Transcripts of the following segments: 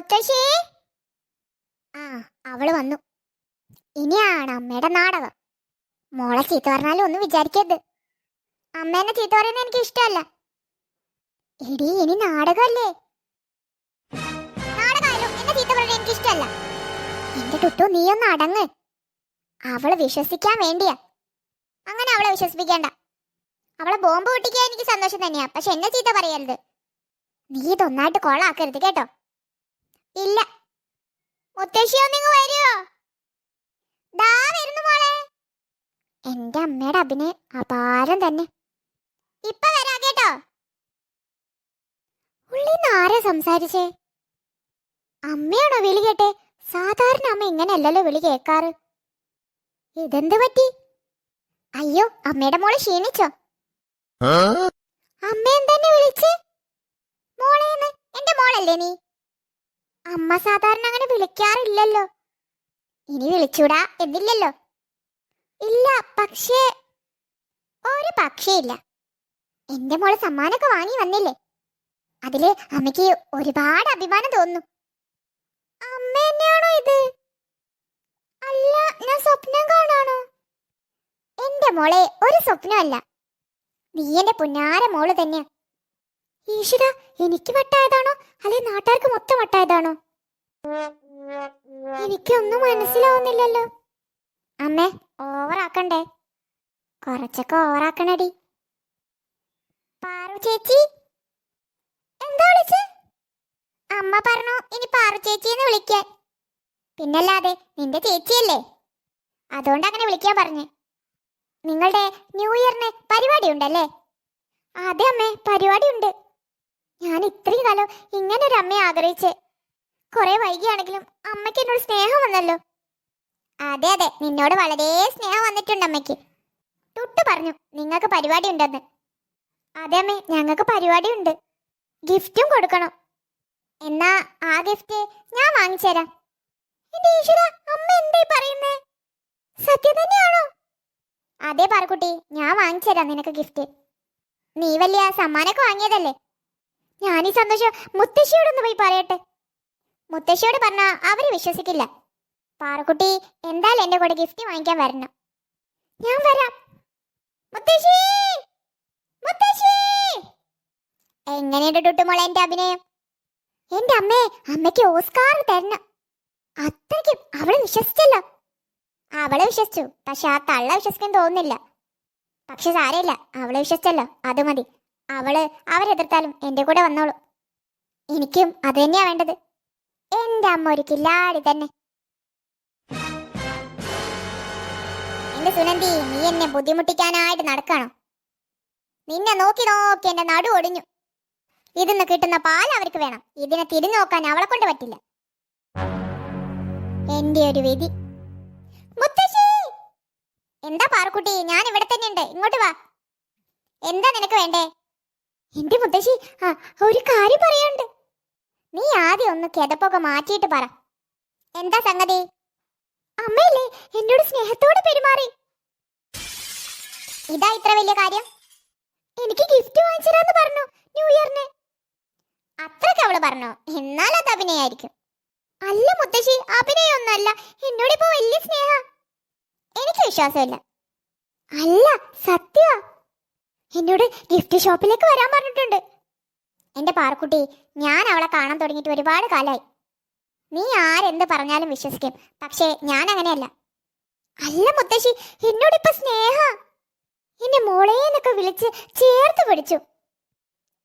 മുത്തശ്ശി? ആ അവൾ വന്നു. ഇനിയാണ് അമ്മയുടെ നാടകം. മോളെ ചീത്ത പറഞ്ഞാലും ഒന്നും വിചാരിക്കരുത്. അമ്മേനെ ചീത്ത പറയുന്നത് എനിക്ക് ഇഷ്ടമല്ല. എടി ഇനി നാടകമല്ലേ? എനിക്ക് ഇഷ്ടമല്ല. എന്റെ ടുട്ടു നീ ഒന്ന് അടങ്ങ്. അവൾ വിശ്വസിക്കാൻ വേണ്ടിയാ. അങ്ങനെ അവളെ വിശ്വസിപ്പിക്കേണ്ട. അവളെ ബോംബ് പൊട്ടിക്കാൻ എനിക്ക് സന്തോഷം തന്നെയാ. പക്ഷെ എന്നെ ചീത്ത പറയരുത്. നീ ഇതൊന്നായിട്ട് കൊളാക്കരുത് കേട്ടോ. ഇല്ല. മുത്തശ്ശിയോ നിങ്ങൾ വരുമോ ദാ വരുന്നു മോളെ. എന്റെ അമ്മയുടെ അഭിനയം അപാരം തന്നെ. ഇപ്പൊ വരാ കേട്ടോ. ഉള്ളിന്ന് ആരാ സംസാരിച്ചേ? അമ്മയാണോ വിളി കേട്ടെ? സാധാരണ അമ്മ ഇങ്ങനെയല്ലല്ലോ വിളി കേക്കാറ്. ഇതെന്ത് പറ്റി? അയ്യോ അമ്മയുടെ മോൾ ക്ഷീണിച്ചോ? അമ്മ എന്തെന്നെ വിളിച്ച്? മോളേന്ന് എന്റെ മോളല്ലേ നീ? അമ്മ സാധാരണ അങ്ങനെ വിളിക്കാറില്ലല്ലോ. ഇനി വിളിച്ചൂടാ എന്നില്ലല്ലോ. ഇല്ല പക്ഷേ ഒരു പക്ഷേ ഇല്ല. എന്റെ മോൾ സമ്മാനമൊക്കെ വാങ്ങി വന്നില്ലേ? അതിൽ അമ്മയ്ക്ക് ഒരുപാട് അഭിമാനം തോന്നുന്നു. അമ്മ എന്നെയാണോ ഇത്? അല്ല ഞാൻ സ്വപ്നം കാണാണോ? എന്റെ മോളെ ഒരു സ്വപ്നമല്ല. നീ എന്റെ പുന്നാര മോൾ തന്നെയാ. ഈശ്വര എനിക്ക് വട്ടായതാണോ? അല്ലെ നാട്ടുകാർക്ക് മൊത്തം വട്ടായതാണോ? എനിക്കൊന്നും മനസ്സിലാവുന്നില്ലല്ലോ. അമ്മേ ഓവറാക്കണ്ടേ? കുറച്ചൊക്കെ ഓവറാക്കണടി. പാറു ചേച്ചി? എന്താ വിളിച്ച? അമ്മ പറഞ്ഞു ഇനി പാറു ചേച്ചിന്ന് വിളിക്കാൻ. പിന്നല്ലാതെ നിന്റെ ചേച്ചിയല്ലേ? അതുകൊണ്ട് അങ്ങനെ വിളിക്കാൻ പറഞ്ഞു. നിങ്ങളുടെ ന്യൂ ഇയറിന് പരിപാടി ഉണ്ടല്ലേ അതെ അമ്മേ പരിപാടി ഉണ്ട് ഞാൻ ഇത്രയും കാലം ഇങ്ങനെ ഒരു അമ്മയെ ആഗ്രഹിച്ചേ. കുറെ വൈകിയാണെങ്കിലും അമ്മയ്ക്ക് എന്നോട് സ്നേഹം വന്നല്ലോ. അതെ അതെ നിന്നോട് വളരെ സ്നേഹം വന്നിട്ടുണ്ട് അമ്മയ്ക്ക്. തൊട്ട് പറഞ്ഞു നിങ്ങൾക്ക് പരിപാടി ഉണ്ടെന്ന് അതെ അമ്മേ ഞങ്ങൾക്ക് പരിപാടി ഉണ്ട് ഗിഫ്റ്റും കൊടുക്കണം. എന്നാ ആ ഗിഫ്റ്റ് ഞാൻ ഈശ്വര അമ്മ എന്തേ പറയുന്നേ? സത്യം തന്നെയാണോ? അതെ പറക്കുട്ടി ഞാൻ വാങ്ങിച്ചുതരാം നിനക്ക് ഗിഫ്റ്റ്. നീ വലിയ സമ്മാനമൊക്കെ വാങ്ങിയതല്ലേ? ഞാൻ ഈ സന്തോഷം മുത്തശ്ശിയോടൊന്ന് പോയി പറയട്ടെ. മുത്തശ്ശിയോട് പറഞ്ഞാ അവർ വിശ്വസിക്കില്ല. പാറക്കുട്ടി എന്തായാലും എന്റെ കൂടെ ഗിഫ്റ്റ് വാങ്ങിക്കാൻ വരണം. ഞാൻ വരാം. മുത്തശ്ശി! മുത്തശ്ശി! എങ്ങനെയുണ്ട് ടുട്ടുമോളെ എന്റെ അഭിനയം? എന്റെ അമ്മേ അമ്മയ്ക്ക് ഓസ്കാർ തരണം. അത്രയ്ക്കും അവൾ വിശ്വസിച്ചല്ലോ. അവളെ വിശ്വസിച്ചു പക്ഷെ ആ തള്ള വിശ്വസിക്കാൻ തോന്നുന്നില്ല. പക്ഷെ സാരമില്ല അവളെ വിശ്വസിച്ചല്ലോ അത് മതി. അവൾ അവരെതിർത്താലും എന്റെ കൂടെ വന്നോളൂ. എനിക്കും അത് തന്നെയാ വേണ്ടത്. എന്റെ അമ്മ ഒരു കില്ലാടി തന്നെ. എന്റെ സുനന്ദി നീ എന്നെ ബുദ്ധിമുട്ടിക്കാനായിട്ട് നടക്കാണോ? നിന്നെ നോക്കി നോക്കി എന്റെ നടു ഒടിഞ്ഞു. ഇതിന്ന് കിട്ടുന്ന പാൽ അവർക്ക് വേണം. ഇതിനെ തിരിഞ്ഞു നോക്കാൻ അവളെ കൊണ്ട് പറ്റില്ല. എന്റെ ഒരു വിധി. എന്താ പാറക്കുട്ടി? ഞാൻ ഇവിടെ തന്നെ ഉണ്ട് ഇങ്ങോട്ട് വാ. എന്താ നിനക്ക് വേണ്ടേ? എന്റെ മുത്തശ്ശി ഒരു കാര്യം പറയണ്ട് നീ ആദ്യം ഒന്ന് കിതപ്പൊക്കെ മാറ്റിയിട്ട് പറ. എന്താ സംഗതി? അമ്മയല്ലേ എന്നോട് സ്നേഹത്തോടെ പെരുമാറി. ഇതാ ഇത്ര വലിയ കാര്യം. എനിക്ക് ഗിഫ്റ്റ് വാങ്ങിച്ചതാന്ന് പറഞ്ഞു ന്യൂ ഇയറിന്. അത്രയ്ക്ക് അവൾ പറഞ്ഞു. എന്നാൽ അത് അഭിനയായിരിക്കും. അല്ല മുത്തശ്ശി അഭിനയൊന്നല്ല. എന്നോടിപ്പോ വലിയ സ്നേഹ. എനിക്ക് വിശ്വാസമില്ല. അല്ല സത്യ. എന്നോട് ഗിഫ്റ്റ് ഷോപ്പിലേക്ക് വരാൻ പറഞ്ഞിട്ടുണ്ട്. എന്റെ പാറക്കുട്ടി ഞാൻ അവളെ കാണാൻ തുടങ്ങിയിട്ട് ഒരുപാട് കാലമായി നീ ആരെന്ത് പറഞ്ഞാലും വിശ്വസിക്കും. പക്ഷേ ഞാൻ അങ്ങനെയല്ല. അല്ല മുത്തശ്ശി എന്നോടിപ്പോ സ്നേഹ? എന്നെ മോളേന്നൊക്കെ വിളിച്ച് ചേർത്ത് പിടിച്ചു.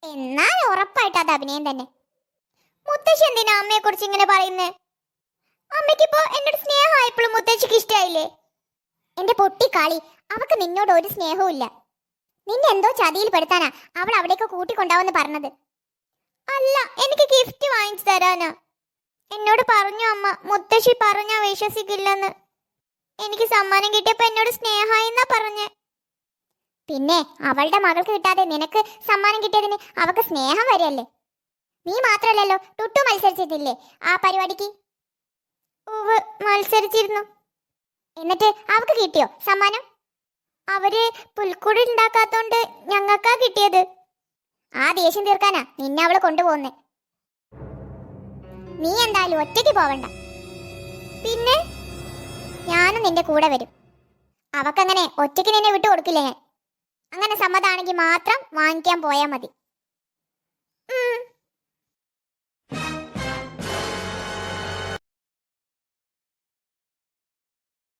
എന്നാൽ ഉറപ്പായിട്ട് അത് അഭിനയം തന്നെ. മുത്തശ്ശി എന്തിനാ അമ്മയെ കുറിച്ച് ഇങ്ങനെ പറയുന്നേ? അമ്മയ്ക്കിപ്പോ എന്നോട് സ്നേഹമായപ്പോഴും മുത്തശ്ശിക്ക് ഇഷ്ടമായില്ലേ എന്റെ പൊട്ടിക്കാളി അവക്ക് നിന്നോട് ഒരു സ്നേഹവും ഇല്ല നിന്നെ എന്തോ ചതിയിൽ പെടുത്താനാ അവൾ അവിടേക്ക് കൂട്ടിക്കൊണ്ടാവെന്ന് പറഞ്ഞത്. അല്ല എനിക്ക് ഗിഫ്റ്റ് വാങ്ങിച്ചു തരാനാ. എന്നോട് പറഞ്ഞു അമ്മ. മുത്തശ്ശി പറഞ്ഞാ വിശ്വസിക്കില്ലെന്ന്. എനിക്ക് സമ്മാനം കിട്ടിയപ്പോ എന്നോട് സ്നേഹായെന്നാ പറഞ്ഞേ. പിന്നെ അവളുടെ മകൾക്ക് കിട്ടാതെ നിനക്ക് സമ്മാനം കിട്ടിയതിന് അവക്ക് സ്നേഹം വരെയല്ലേ? നീ മാത്രല്ലോ ടുട്ടു മത്സരിച്ചിട്ടില്ലേ ആ പരിപാടിക്ക്? ഉവ് മത്സരിച്ചിരുന്നു. എന്നിട്ട് അവക്ക് കിട്ടിയോ സമ്മാനം? അവർ പുൽക്കൂട് ഉണ്ടാക്കാത്തോണ്ട് ഞങ്ങൾക്കാ കിട്ടിയത്. ആ ദേഷ്യം തീർക്കാനാ നിന്നെ അവളെ കൊണ്ടുപോകുന്നേ നീ എന്തായാലും ഒറ്റയ്ക്ക് പോവണ്ട. പിന്നെ ഞാനും നിന്റെ കൂടെ വരും. അവക്കങ്ങനെ ഒറ്റയ്ക്ക് നിന്നെ വിട്ടു കൊടുക്കില്ല ഞാൻ. അങ്ങനെ സമ്മതാണെങ്കിൽ മാത്രം വാങ്ങിക്കാൻ പോയാൽ മതി.